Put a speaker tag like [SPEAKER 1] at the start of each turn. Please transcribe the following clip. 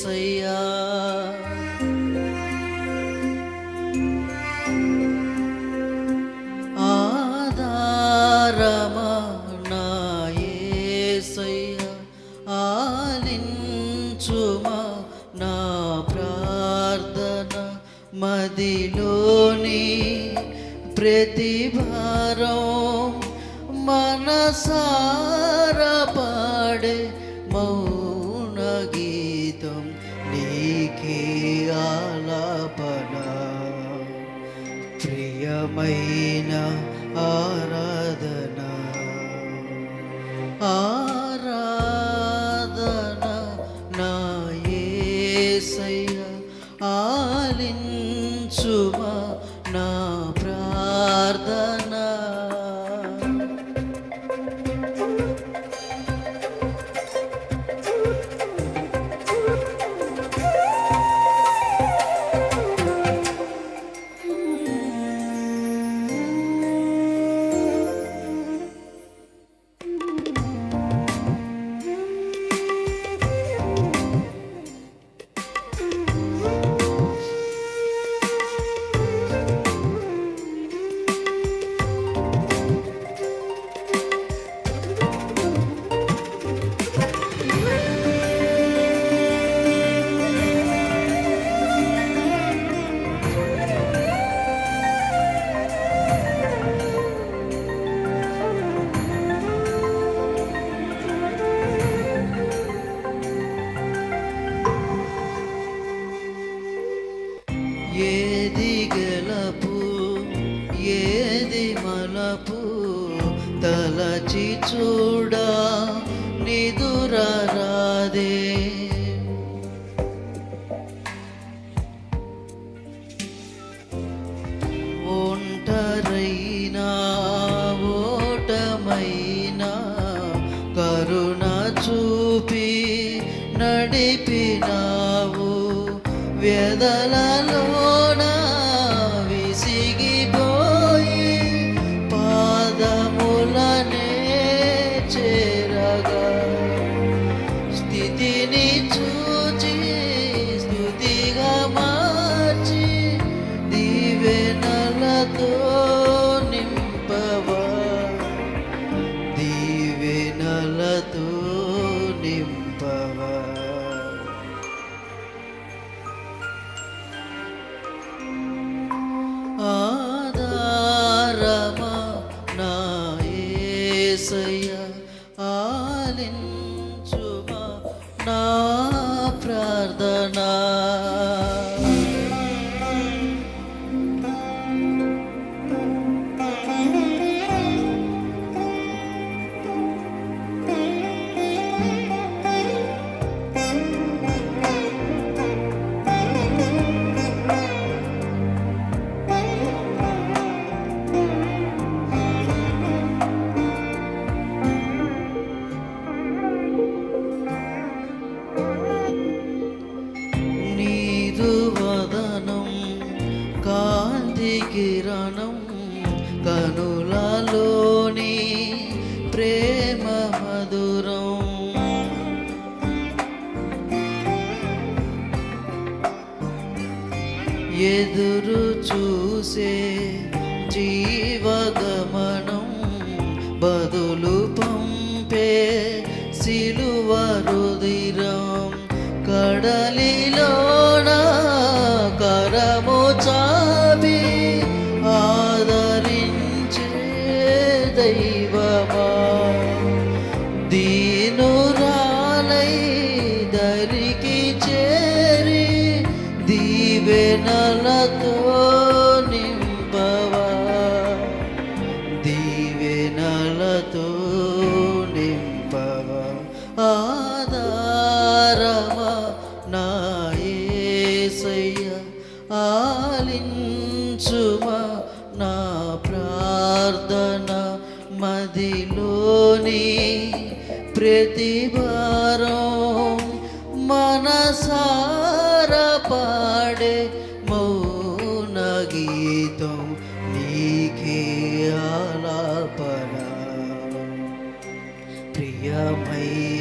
[SPEAKER 1] ఏసయ్యా ఆధారమా నా ఏసయ్యా ఆలించుమా నా ప్రార్థన మదిలోని ప్రతి భారం మనసార పాడే மைனா ஆரா ఏది గెలపు ఏది మలపు తలచి చూడ నిదురాదే ఒంటరైనా ఓటమైనా కరుణ చూపి నడిపినావు. వ్యదలలోన యేసయ్య ఆలించుమా కనులలోని ప్రేమ మధురం. ఎదురు చూసే జీవగమనం బదులు పంపే సిలువ రుదిరం కడలిలో ఆలించుమా నా ప్రార్థన మదిలోని ప్రతిభారం మనసార పాడే మౌన గీతం నీకే ఆలాపన. ప్రియమైన